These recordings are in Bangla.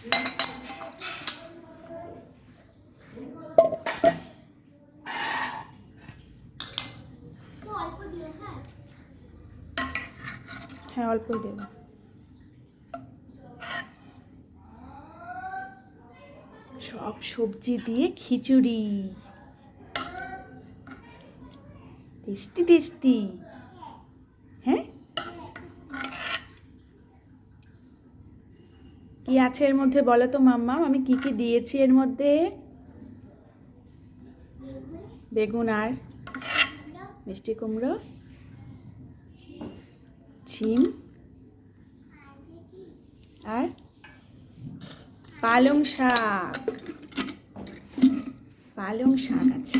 হ্যাঁ হ্যাঁ অল্পই দেবো সব সবজি দিয়ে খিচুড়ি। Tasty tasty. হ্যাঁ কি আছে এর মধ্যে বলো তো মাম্মা, আমি কি কি দিয়েছি এর মধ্যে? বেগুন আর মিষ্টি কুমড়ো শিম আর পালং শাক। পালং শাক আছে।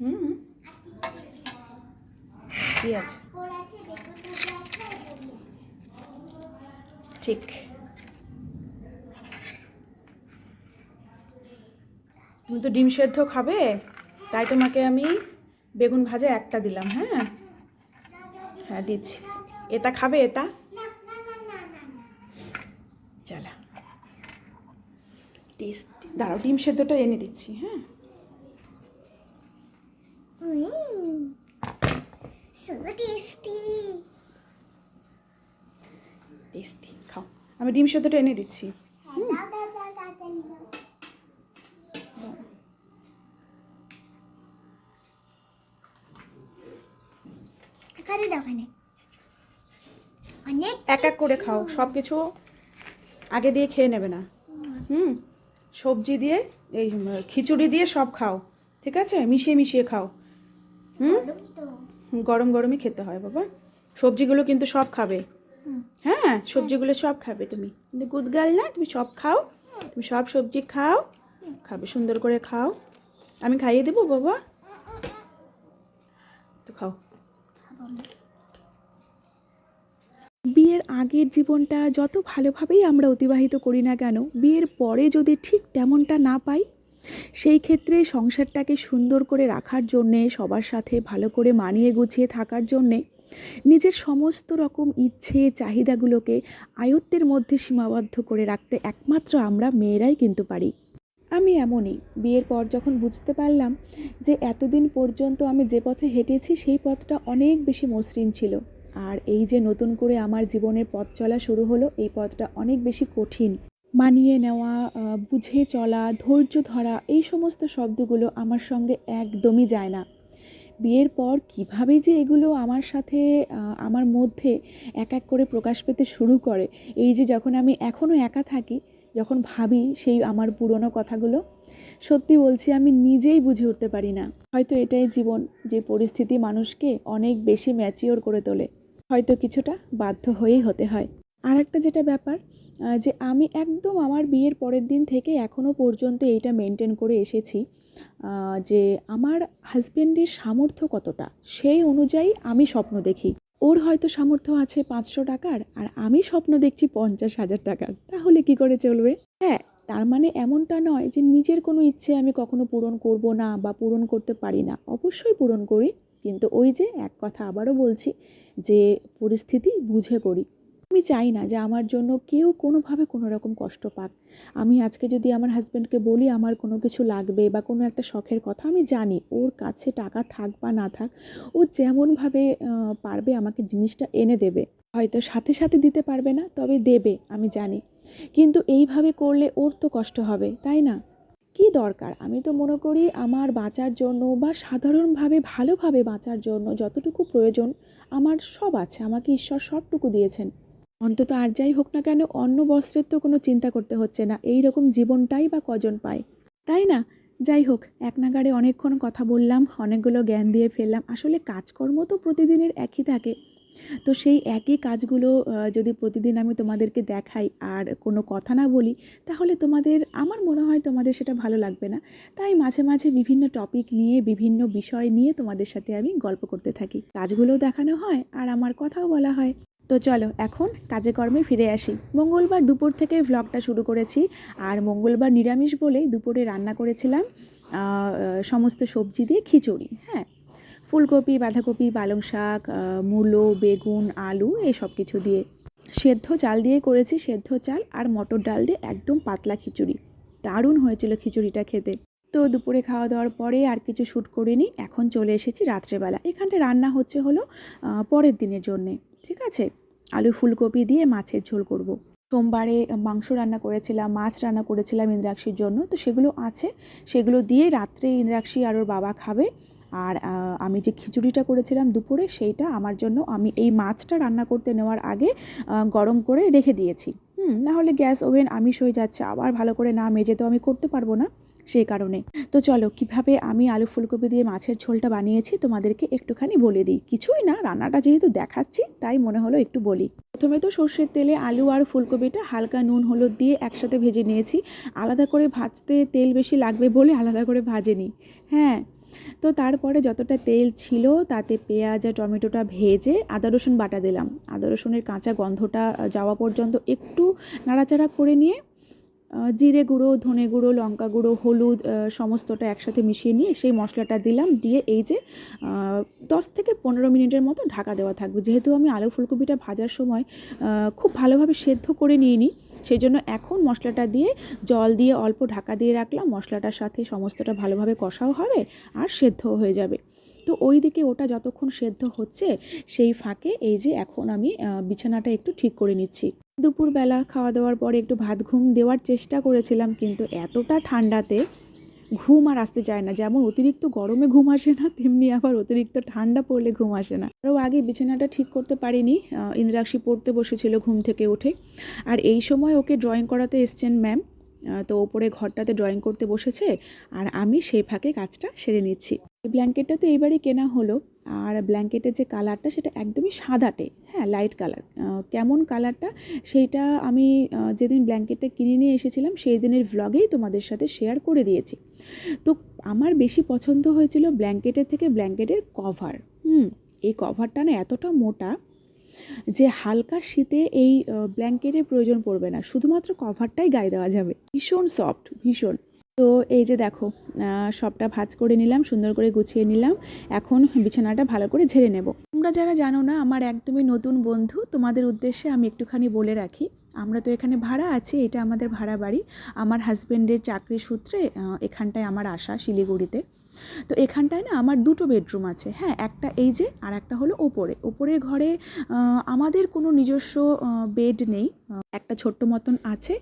হুম। কি আছে ওর আছে বেগুন ভাজা আছে আর বড়ি আছে ঠিক। তুমি তো ডিম সেদ্ধ খাবে তাই তোমাকে আমি বেগুন ভাজা একটা দিলাম হ্যাঁ? হ্যাঁ দিচ্ছি। এটা খাবে এটা? চালা। টেস্টি। দাঁড়াও ডিম সেদ্ধটা এনে দিচ্ছি হ্যাঁ? টেস্টি। টেস্টি। আমি ডিম সেদ্ধটা এনে দিচ্ছি। এক এক করে খাও সব কিছু আগে দিয়ে খেয়ে নেবে না। হুম। সবজি দিয়ে এই খিচুড়ি দিয়ে সব খাও ঠিক আছে? মিশিয়ে মিশিয়ে খাও। হুম গরম গরমই খেতে হয় বাবা। সবজিগুলো কিন্তু সব খাবে। হ্যাঁ সবজিগুলো সব খাবে তুমি। কিন্তু গুড না, তুমি সব খাও। তুমি সব সবজি খাও, খাবে, সুন্দর করে খাও। আমি খাইয়ে দেবো বাবা? তো খাও। বিয়ের আগের জীবনটা যত ভালোভাবেই আমরা অতিবাহিত করি না কেন, বিয়ের পরে যদি ঠিক তেমনটা না পাই, সেই ক্ষেত্রে সংসারটাকে সুন্দর করে রাখার জন্যে, সবার সাথে ভালো করে মানিয়ে গুছিয়ে থাকার জন্যে নিজের সমস্ত রকম ইচ্ছে, চাহিদাগুলোকে আয়ত্তের মধ্যে সীমাবদ্ধ করে রাখতে একমাত্র আমরা মেয়েরাই কিন্তু পারি। আমি এমনই, বিয়ের পর যখন বুঝতে পারলাম যে এতদিন পর্যন্ত আমি যে পথে হেঁটেছি সেই পথটা অনেক বেশি মসৃণ ছিল। আর এই যে নতুন করে আমার জীবনের পথ চলা শুরু হলো, এই পথটা অনেক বেশি কঠিন। মানিয়ে নেওয়া বুঝে চলা, ধৈর্য ধরা, এই সমস্ত শব্দগুলো আমার সঙ্গে একদমই যায় না। বিয়ের পর কীভাবে যে এগুলো আমার সাথে আমার মধ্যে এক এক করে প্রকাশ পেতে শুরু করে, এই যে যখন আমি এখনও একা থাকি, যখন ভাবি সেই আমার পুরনো কথাগুলো, সত্যি বলছি আমি নিজেই বুঝে উঠতে পারি না। হয়তো এটাই জীবন যে পরিস্থিতি মানুষকে অনেক বেশি ম্যাচিওর করে তোলে। হয়তো কিছুটা বাধ্য হয়েই হতে হয়। আর একটা যেটা ব্যাপার যে আমি একদম আমার বিয়ের পরের দিন থেকে এখনও পর্যন্ত এইটা মেনটেন করে এসেছি যে আমার হাজব্যান্ডের সামর্থ্য কতটা, সেই অনুযায়ী আমি স্বপ্ন দেখি। ওর হয়তো সামর্থ্য আছে পাঁচশো টাকার, আর আমি স্বপ্ন দেখছি পঞ্চাশ হাজার টাকার, তাহলে কি করে চলবে? হ্যাঁ তার মানে এমনটা নয় যে নিজের কোনো ইচ্ছে আমি কখনো পূরণ করব না বা পূরণ করতে পারি না। অবশ্যই পূরণ করি, কিন্তু ওই যে এক কথা আবারও বলছি যে পরিস্থিতি বুঝে করি। আমি চাই না যে আমার জন্য কেউ কোনোভাবে কোনো রকম কষ্ট পাক। আমি আজকে যদি আমার হাজব্যান্ডকে বলি আমার কোনো কিছু লাগবে বা কোনো একটা শখের কথা, আমি জানি ওর কাছে টাকা থাক বা না থাক, ও যেমনভাবে পারবে আমাকে জিনিসটা এনে দেবে। হয়তো সাথে সাথে দিতে পারবে না, তবে দেবে, আমি জানি। কিন্তু এইভাবে করলে ওর তো কষ্ট হবে, তাই না? কি দরকার? আমি তো মনে করি আমার বাঁচার জন্য বা সাধারণভাবে, ভালোভাবে বাঁচার জন্য যতটুকু প্রয়োজন, আমার সব আছে, আমাকে ঈশ্বর সবটুকু দিয়েছেন। অন্তত আর যাই হোক না কেন, অন্য বস্ত্রের তো কোনো চিন্তা করতে হচ্ছে না। এই রকম জীবনটাই বা কজন পায়? তাই না? যাই হোক, এক নাগাড়ে অনেকক্ষণ কথা বললাম, অনেকগুলো জ্ঞান দিয়ে ফেললাম। আসলে কাজকর্ম তো প্রতিদিনের একই থাকে। তো সেই একই কাজগুলো যদি প্রতিদিন আমি তোমাদেরকে দেখাই আর কোনো কথা না বলি, তাহলে তোমাদের, আমার মনে হয় তোমাদের সেটা ভালো লাগবে না। তাই মাঝে মাঝে বিভিন্ন টপিক নিয়ে, বিভিন্ন বিষয় নিয়ে তোমাদের সাথে আমি গল্প করতে থাকি। কাজগুলোও দেখানো হয় আর আমার কথাও বলা হয়। তো চলো, এখন কাজে কর্মে ফিরে আসি। মঙ্গলবার দুপুর থেকে ভ্লগটা শুরু করেছি আর মঙ্গলবার নিরামিষ বলেই দুপুরে রান্না করেছিলাম সমস্ত সবজি দিয়ে খিচুড়ি হ্যাঁ। ফুলকপি, বাঁধাকপি, পালং শাক মূলো, বেগুন, আলু এই সব কিছু দিয়ে। সেদ্ধ চাল দিয়ে করেছি, সেদ্ধ চাল আর মটর ডাল দিয়ে একদম পাতলা খিচুড়ি। দারুণ হয়েছিল খিচুড়িটা খেতে। তো দুপুরে খাওয়া দাওয়ার পরে আর কিছু শ্যুট করিনি, এখন চলে এসেছি রাত্রেবেলা। এখানটা রান্না হচ্ছে হলো পরের দিনের জন্যে। ঠিক আছে? আলু ফুলকপি দিয়ে মাছের ঝোল করব। সোমবারে মাংস রান্না করেছিলাম, মাছ রান্না করেছিলাম ইন্দ্রাক্ষীর জন্য। তো সেগুলো আছে। সেগুলো দিয়ে রাত্রে ইন্দ্রাক্ষী আর ওর বাবা খাবে। আর আমি যে খিচুড়িটা করেছিলাম দুপুরে, সেইটা আমার জন্য আমি এই মাছটা রান্না করতে নেওয়ার আগে গরম করে রেখে দিয়েছি। হুম, নাহলে গ্যাস ওভেন আমিষ হয়ে যাচ্ছে। আবার ভালো করে না মেজে তো আমি করতে পারব না। সেই কারণে। তো চলো, কীভাবে আমি আলু ফুলকপি দিয়ে মাছের ঝোলটা বানিয়েছি তোমাদেরকে একটুখানি বলে দিই। কিছুই না, রান্নাটা যেহেতু দেখাচ্ছি, তাই মনে হলো একটু বলি। প্রথমে তো সর্ষের তেলে আলু আর ফুলকপিটা হালকা নুন, হলুদ দিয়ে একসাথে ভেজে নিয়েছি। আলাদা করে ভাজতে তেল বেশি লাগবে বলে আলাদা করে ভাজেনি। হ্যাঁ তো তারপরে যতটা তেল ছিল, তাতে পেঁয়াজ আর টমেটোটা ভেজে আদা, রসুন বাটা দিলাম। আদা, রসুনের কাঁচা গন্ধটা যাওয়া পর্যন্ত একটু নাড়াচাড়া করে নিয়ে জিরে গুঁড়ো, ধনে গুঁড়ো, লঙ্কা গুঁড়ো, হলুদ সমস্তটা একসাথে মিশিয়ে নিয়ে সেই মশলাটা দিলাম। দিয়ে এই যে দশ থেকে পনেরো মিনিটের মতো ঢাকা দেওয়া থাকবে। যেহেতু আমি আলু ফুলকপিটা ভাজার সময় খুব ভালোভাবে সেদ্ধ করে নিয়ে নিই সেই জন্য এখন মশলাটা দিয়ে জল দিয়ে অল্প ঢাকা দিয়ে রাখলাম। মশলাটার সাথে সমস্তটা ভালোভাবে কষাও হবে আর সেদ্ধও হয়ে যাবে। তো ওই দিকে ওটা যতক্ষণ সেদ্ধ হচ্ছে, সেই ফাঁকে এই যে এখন আমি বিছানাটা একটু ঠিক করে নিচ্ছি। দুপুরবেলা খাওয়া দাওয়ার পরে একটু ভাত ঘুম দেওয়ার চেষ্টা করেছিলাম, কিন্তু এতটা ঠান্ডাতে ঘুম আর আসতে চায় না। যেমন অতিরিক্ত গরমে ঘুম আসে না, তেমনি আবার অতিরিক্ত ঠান্ডা পড়লে ঘুম আসে না। আরও আগে বিছানাটা ঠিক করতে পারিনি ইন্দ্রাক্ষী পড়তে বসেছিল ঘুম থেকে উঠে। আর এই সময় ওকে ড্রয়িং করাতে এসছেন ম্যাম তো ওপরে ঘরটাতে ড্রয়িং করতে বসেছে আর আমি সেই ফাঁকে কাজটা সেরে নিচ্ছি। এই ব্ল্যাঙ্কেটটা তো এইবারই কেনা হলো আর ব্ল্যাঙ্কেটের যে কালারটা সেটা একদমই সাদাটে হ্যাঁ লাইট কালার কেমন কালারটা সেইটা আমি যেদিন ব্ল্যাঙ্কেটটা কিনে নিয়ে এসেছিলাম সেই দিনের ভ্লগেই তোমাদের সাথে শেয়ার করে দিয়েছি। তো আমার বেশি পছন্দ হয়েছিল ব্ল্যাঙ্কেটের থেকে ব্ল্যাঙ্কেটের কভার হুম, এই কভারটা না এতটা মোটা যে হালকা শীতে এই ব্ল্যাঙ্কেটের প্রয়োজন পড়বে না। শুধুমাত্র কভারটাই গায়ে দেওয়া যাবে। ভীষণ সফট, ভীষণ। তো এই যে দেখো সবটা ভাজ করে নিলাম, সুন্দর করে গুছিয়ে নিলাম। এখন বিছানাটা ভালো করে ঝেড়ে নেব। তোমরা যারা জানো না, আমার একদমই নতুন বন্ধু, তোমাদের উদ্দেশ্যে আমি একটুখানি বলে রাখি, আমরা তো এখানে ভাড়া আছি, এটা আমাদের ভাড়া বাড়ি। আমার হাজব্যান্ডের চাকরি সূত্রে এখানটায় আমার আসা শিলিগুড়িতে। তো এখানটায় না আমার দুটো বেডরুম আছে। হ্যাঁ একটা এই যে আর একটা হলো ওপরে। ওপরের ঘরে আমাদের কোনো নিজস্ব বেড নেই। একটা ছোট্ট মতন আছে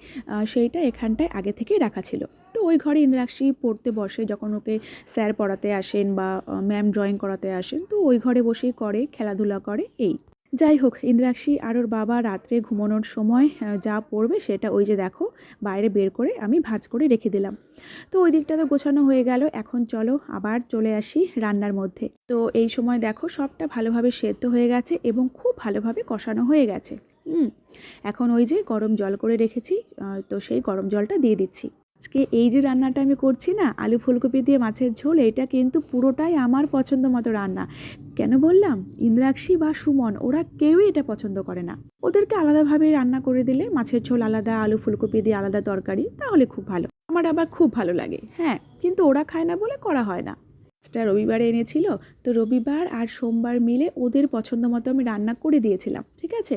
সেইটা এখানটায় আগে থেকে রাখা ছিল। তো ওই ঘরে ইন্দ্রাক্ষী পড়তে বসে, যখন ওকে স্যার পড়াতে আসেন বা ম্যাম ড্রয়িং করাতে আসেন, তো ওই ঘরে বসেই করে, খেলাধুলা করে, এই। যাই হোক ইন্দ্রাক্ষী আর ওর বাবা রাত্রে ঘুমানোর সময় যা পড়বে সেটা ওই যে দেখো, বাইরে বের করে আমি ভাঁজ করে রেখে দিলাম। তো ওই দিকটা তো গোছানো হয়ে গেল, এখন চলো আবার চলে আসি রান্নার মধ্যে। তো এই সময় দেখো সবটা ভালোভাবে সেদ্ধ হয়ে গেছে এবং খুব ভালোভাবে কষানো হয়ে গেছে। এখন ওই যে গরম জল করে রেখেছি তো সেই গরম জলটা দিয়ে দিচ্ছি। আজকে এই যে রান্নাটা আমি করছি না, আলু ফুলকপি দিয়ে মাছের ঝোল, এটা কিন্তু পুরোটাই আমার পছন্দ মতো রান্না। কেন বললাম? ইন্দ্রাক্ষী বা সুমন, ওরা কেউই এটা পছন্দ করে না। ওদেরকে আলাদাভাবে রান্না করে দিলে মাছের ঝোল আলাদা, আলু ফুলকপি দিয়ে আলাদা তরকারি, তাহলে খুব ভালো। আমার আবার খুব ভালো লাগে হ্যাঁ কিন্তু ওরা খায় না বলে করা হয় না। মাছটা রবিবারে এনেছিল, তো রবিবার আর সোমবার মিলে ওদের পছন্দ মতো আমি রান্না করে দিয়েছিলাম, ঠিক আছে?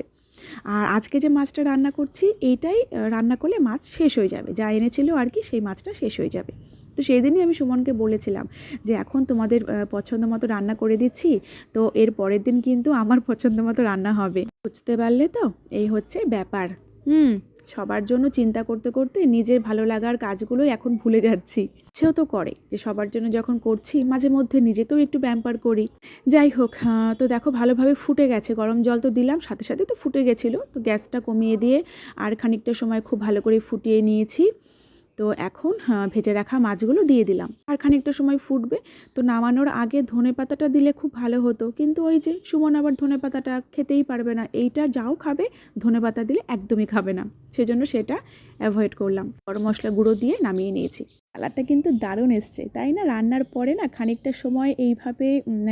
আর আজকে যে মাছটা রান্না করছি, এইটাই রান্না করলে মাছ শেষ হয়ে যাবে। যা এনেছিল আর কি, সেই মাছটা শেষ হয়ে যাবে। তো সেই দিনই আমি সুমনকে বলেছিলাম যে, এখন তোমাদের পছন্দ মতো রান্না করে দিচ্ছি, তো এর পরের দিন কিন্তু আমার পছন্দ মতো রান্না হবে। বুঝতে পারলে তো? এই হচ্ছে ব্যাপার। হুম, সবার জন্য চিন্তা করতে করতে নিজের ভালো লাগার কাজগুলো এখন ভুলে যাচ্ছি। সেও তো করে যে সবার জন্য যখন করছি, মাঝে মধ্যে নিজেকেও একটু ব্যাম্পার করি। যাই হোক তো দেখো ভালোভাবে ফুটে গেছে। গরম জল তো দিলাম, সাথে সাথে তো ফুটে গেছিল। তো গ্যাসটা কমিয়ে দিয়ে আর খানিকটা সময় খুব ভালো করে ফুটিয়ে নিয়েছি। তো এখন ভেজে রাখা মাছগুলো দিয়ে দিলাম। আর খানিকটা সময় ফুটবে, তো নামানোর আগে ধনে পাতাটা দিলে খুব ভালো হতো। কিন্তু ওই যে সুমন আবার ধনে পাতাটা খেতেই পারবে না। এইটা যাও খাবে, ধনে পাতা দিলে একদমই খাবে না। সেজন্য সেটা অ্যাভয়েড করলাম। গরম মশলা গুঁড়ো দিয়ে নামিয়ে নিয়েছি। কালারটা কিন্তু দারুণ এসছে। তাই না? রান্নার পরে না খানিকটা সময় এইভাবে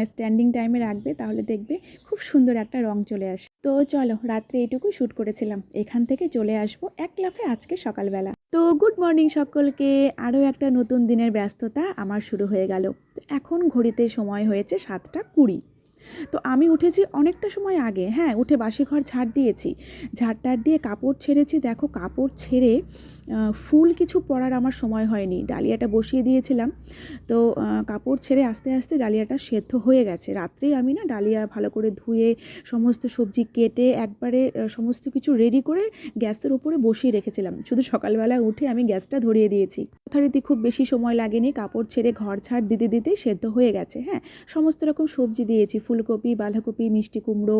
স্ট্যান্ডিং টাইমে রাখবে, তাহলে দেখবে খুব সুন্দর একটা রং চলে আসে। তো চলো, রাত্রে এইটুকু শ্যুট করেছিলাম। এখান থেকে চলে আসব এক লাফে আজকে সকালবেলা। তো গুড মর্নিং সকলকে। আরও একটা নতুন দিনের ব্যস্ততা আমার শুরু হয়ে গেল। তো এখন ঘড়িতে সময় হয়েছে সাতটা কুড়ি। তো আমি উঠেছি অনেকটা সময় আগে। হ্যাঁ উঠে বাসি ঘর ঝাড় দিয়েছি। ঝাড় টাড় দিয়ে কাপড় ছেড়েছি। দেখো, কাপড় ছেড়ে ফুল কিছু পরার আমার সময় হয়নি। ডালিয়াটা বসিয়ে দিয়েছিলাম। তো কাপড় ছেড়ে আস্তে আস্তে ডালিয়াটা সেদ্ধ হয়ে গেছে। রাত্রেই আমি না ডালিয়া ভালো করে ধুয়ে, সমস্ত সবজি কেটে, একবারে সমস্ত কিছু রেডি করে গ্যাসের উপরে বসিয়ে রেখেছিলাম। শুধু সকালবেলা উঠে আমি গ্যাসটা ধরিয়ে দিয়েছি। যথারীতি খুব বেশি সময় লাগেনি, কাপড় ছেড়ে ঘর ছাড় দিতে দিতে সেদ্ধ হয়ে গেছে হ্যাঁ। সমস্ত রকম সবজি দিয়েছি, ফুলকপি, বাঁধাকপি, মিষ্টি কুমড়ো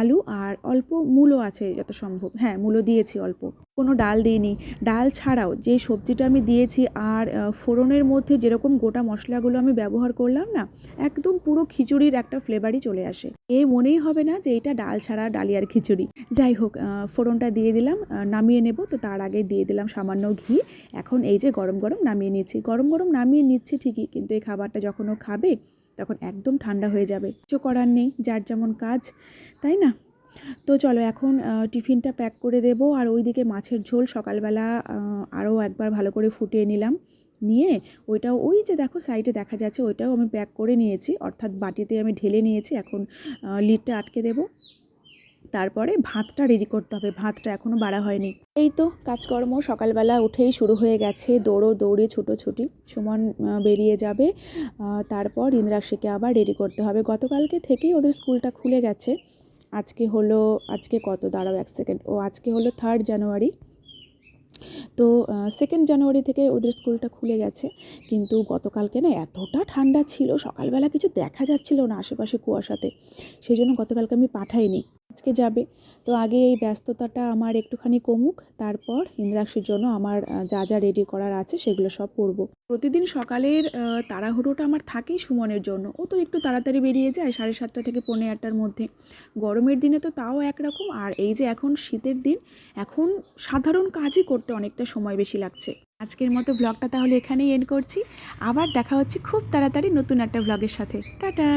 আলু আর অল্প মূলো আছে যত সম্ভব হ্যাঁ মূলো দিয়েছি অল্প। কোনো ডাল দিইনি। ডাল ছাড়াও যে সবজিটা আমি দিয়েছি আর ফোড়নের মধ্যে যেরকম গোটা মশলাগুলো আমি ব্যবহার করলাম না, একদম পুরো খিচুড়ির একটা ফ্লেভারই চলে আসে। এ মনেই হবে না যে এটা ডাল ছাড়া ডালিয়ার খিচুড়ি। যাই হোক ফোড়নটা দিয়ে দিলাম নামিয়ে নেব। তো তার আগে দিয়ে দিলাম সামান্য ঘি। এখন এই যে গরম গরম নামিয়ে নিচ্ছি। গরম গরম নামিয়ে নিচ্ছি ঠিকই, কিন্তু এই খাবারটা যখন খাবে, তখন একদম ঠান্ডা হয়ে যাবে। কিছু করার নেই, যার যেমন কাজ, তাই না? তো চলো এখন টিফিনটা প্যাক করে দেব আর ওইদিকে মাছের ঝোল সকালবেলা আরও একবার ভালো করে ফুটিয়ে নিলাম। নিয়ে ওইটাও, ওই যে দেখো সাইডে দেখা যাচ্ছে ওইটাও আমি প্যাক করে নিয়েছি, অর্থাৎ বাটিতে আমি ঢেলে নিয়েছি, এখন লিডটা আটকে দেব। তারপরে ভাতটা রেডি করতে হবে, ভাতটা এখনও বাড়া হয়নি। এই তো কাজকর্ম, সকালবেলা উঠেই শুরু হয়ে গেছে দৌড়ো দৌড়ি, ছুটোছুটি। সুমন বেরিয়ে যাবে তারপর ইন্দ্রাক্ষীকে আবার রেডি করতে হবে। গতকালকে থেকেই ওদের স্কুলটা খুলে গেছে। আজকে হলো, আজকে কত? দাঁড়াও এক সেকেন্ড ও আজকে হলো থার্ড জানুয়ারি তো সেকেন্ড জানুয়ারি থেকে ওদের স্কুলটা খুলে গেছে। কিন্তু গতকালকে না এতটা ঠান্ডা ছিল, সকালবেলা কিছু দেখা যাচ্ছিল না আশেপাশে কুয়াশাতে। সেই জন্য গতকালকে আমি পাঠাইনি। আজকে যাবে। তো আগে এই ব্যস্ততাটা আমার একটুখানি কমুক, তারপর ইন্দ্রাক্ষীর জন্য আমার যা যা রেডি করার আছে সেগুলো সব করব প্রতিদিন সকালের তাড়াহুড়োটা আমার থাকেই সুমনের জন্য। ও তো একটু তাড়াতাড়ি বেরিয়ে যায় সাড়ে সাতটা থেকে পৌনে আটটার মধ্যে। গরমের দিনে তো তাও একরকম, আর এই যে এখন শীতের দিন, এখন সাধারণ কাজই করতে অনেকটা সময় বেশি লাগছে। আজকের মতো ব্লগটা তাহলে এখানেই এন্ড করছি। আবার দেখা হচ্ছে খুব তাড়াতাড়ি নতুন একটা ব্লগের সাথে। টাটা!